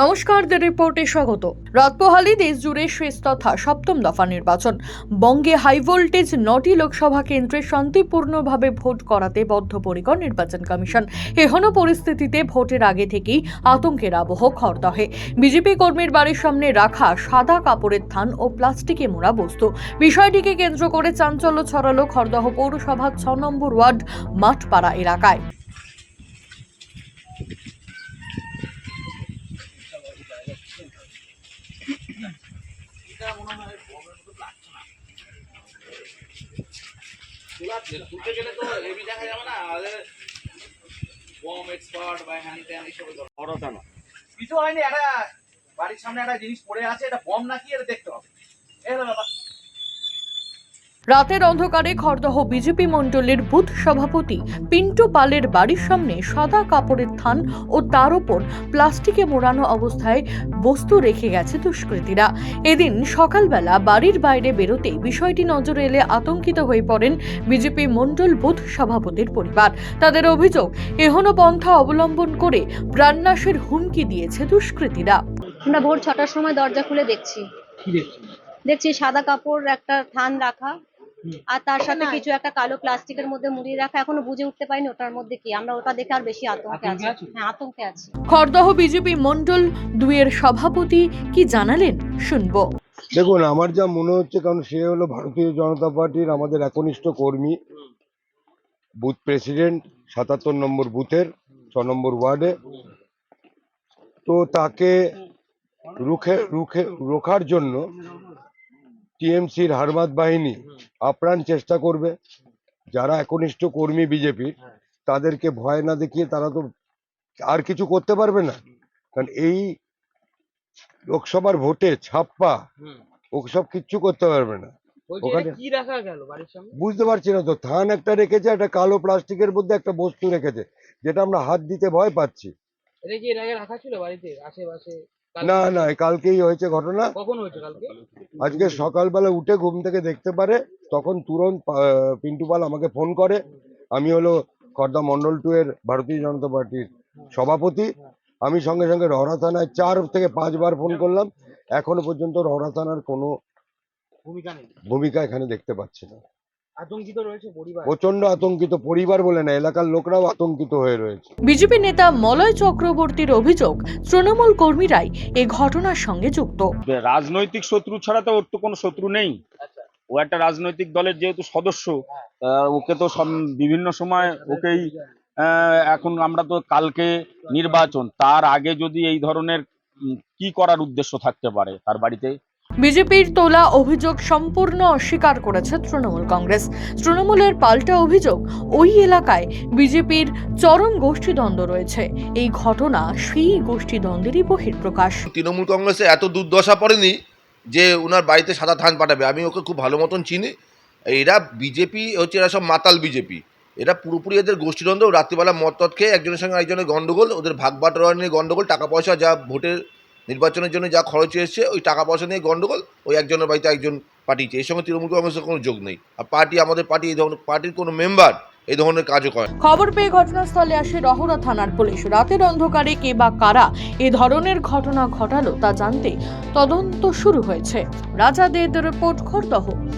নমস্কার দ্য রিপোর্টে স্বাগত। রাতপোহালি দেশ জুড়ে শেষ তথা সপ্তম দফা নির্বাচন। বঙ্গে হাই ভোল্টেজ নটি লোকসভা কেন্দ্রে শান্তিপূর্ণভাবে ভোট করাতে বদ্ধপরিকর নির্বাচন কমিশন। এহনো পরিস্থিতিতে ভোটের আগে থেকেই আতঙ্কের আবহ খরদহে। বিজেপি কর্মীর বাড়ির সামনে রাখা সাদা কাপড়ের থান ও প্লাস্টিকে মোড়া বস্তু। বিষয়টিকে কেন্দ্র করে চাঞ্চল্য ছড়ালো খরদহ পৌরসভার ছ নম্বর ওয়ার্ড মাঠপাড়া এলাকায়। তুলতে গেলে তো দেখা যাবে না এক্সপার্ট বা হ্যান ত্যান এইসব বড়টা না কিছু হয়নি একটা বাড়ির সামনে একটা জিনিস পড়ে আছে এটা বম নাকি এটা দেখতে হবে। এটা ব্যাপার। রাতের অন্ধকারে খড়দহ বিজেপি মণ্ডলের বুথ সভাপতি পিন্টু পালের বাড়ির সামনে সাদা কাপড়ের থান ও তার ওপর প্লাস্টিকে মোড়ানো অবস্থায় বস্তু রেখে গেছে দুষ্কৃতীরা। এদিন সকালবেলা বাড়ির বাইরে বেরোতে বিষয়টি নজরে এলে আতঙ্কিত হয়ে পড়েন বিজেপি মণ্ডল বুথ সভাপতির পরিবার। তাদের অভিযোগ এহনো পন্থা অবলম্বন করে প্রাণনাশের হুমকি দিয়েছে দুষ্কৃতীরা। আমরা ভোর ছটার সময় দরজা খুলে দেখছি। দেখছি সাদা কাপড় একটা থান রাখা আর তার সাথে কিছু একটা কালো প্লাস্টিকের মধ্যে মুড়িয়ে রাখা এখনও বুঝে উঠতে পারিনি ওটার মধ্যে কি। আমরা ওটা দেখে আর বেশি আতঙ্কে আছি? হ্যাঁ আতঙ্কে আছি। খড়দহ বিজেপি মণ্ডল দুইয়ের সভাপতি কি জানালেন? শুনব। দেখুন আমার যা মনে হচ্ছে কারণ সে হলো ভারতীয় জনতা পার্টির আমাদের একনিষ্ঠ কর্মী। বুথ প্রেসিডেন্ট সাতাত্তর নম্বর বুথের ছ নম্বর ওয়ার্ডে। তো তাকে রুখে রুখে রোখার জন্য টিএমসির হারমাত বাহিনী আপ্রাণ চেষ্টা করবে। যারা একনিষ্ঠ কর্মী বিজেপির তাদেরকে ভয় না দেখিয়ে তারা তো আর কিছু করতে পারবে না। কারণ এই লোকসভার ভোটে ছাপ্পা ওসব কিচ্ছু করতে পারবে না। ওখানে বুঝতে পারছি না তো। থান একটা রেখেছে একটা কালো প্লাস্টিকের মধ্যে একটা বস্তু রেখেছে যেটা আমরা হাত দিতে ভয় পাচ্ছি। এটা কি এর আগে রাখা ছিল বাড়িতে? আশেপাশে? না না কালকেই হয়েছে ঘটনা। কখন হয়েছে কালকে? আজকে সকালবেলা উঠে ঘুম থেকে দেখতে পারে তখন তুরন্ত পিন্টু পাল আমাকে ফোন করে। আমি হলো খর্দা মন্ডল টু এর ভারতীয় জনতা পার্টির সভাপতি। আমি সঙ্গে সঙ্গে রহরা থানায় চার থেকে পাঁচবার ফোন করলাম। এখনও পর্যন্ত রহরা থানার কোনো ভূমিকা এখানে দেখতে পাচ্ছি না। প্রচণ্ড আতঙ্কিত পরিবার বলে না এলাকার লোকরাও আতঙ্কিত হয়ে রয়েছে। বিজেপি নেতা মলয় চক্রবর্তীর অভিযোগ তৃণমূল কর্মীরাই এ ঘটনার সঙ্গে যুক্ত। রাজনৈতিক শত্রু ছাড়া তো ওর তো কোনো শত্রু নেই। ও একটা রাজনৈতিক দলের যেহেতু সদস্য আহ, ওকে তো বিভিন্ন সময় ওকেই আহ, এখন আমরা তো কালকে নির্বাচন তার আগে যদি এই ধরনের কি করার উদ্দেশ্য থাকতে পারে তার বাড়িতে? বিজেপির তোলা অভিযোগ সম্পূর্ণ অস্বীকার করেছে তৃণমূল কংগ্রেস। তৃণমূলের পাল্টা অভিযোগ, ওই এলাকায় বিজেপির চরম গোষ্ঠীদ্বন্দ্ব রয়েছে। এই ঘটনা সেই গোষ্ঠীদ্বন্দ্বেরই বহিঃপ্রকাশ। তৃণমূল কংগ্রেসে এত দুর্দশা পড়েনি যে ওনার বাড়িতে সাদা ধান পাঠাবে। আমি ওকে খুব ভালো মতন চিনি। এরা বিজেপি, হচ্ছে এরা সব মাতাল বিজেপি। এরা পুরোপুরি এদের গোষ্ঠীদ্বন্দ্ব। রাত্রিবেলা টদ খেয়ে একজনের সঙ্গে একজনের গন্ডগোল, ওদের ভাগ বাটোয়ারা নিয়ে গন্ডগোল, টাকা পয়সা, যা ভোটের নির্বাচনের জন্য যা খরচ হয়েছে, ওই টাকা পয়সা নিয়ে গন্ডগোল, ওই একজনের বাড়িতে একজন পাঠিয়েছে। এই সঙ্গে তৃণমূল কংগ্রেসের কোনো যোগ নেই। আর পার্টি, আমাদের পার্টি, এই ধরনের, পার্টির কোনো মেম্বার এই ধরনের কাজও করে খবর পেয়ে ঘটনাস্থলে আসে রহরা থানার পুলিশ। রাতের অন্ধকারে কে বা কারা এ ধরনের ঘটনা ঘটালো তা জানতে তদন্ত শুরু হয়েছে। রাজাদের রিপোর্ট খরদহ।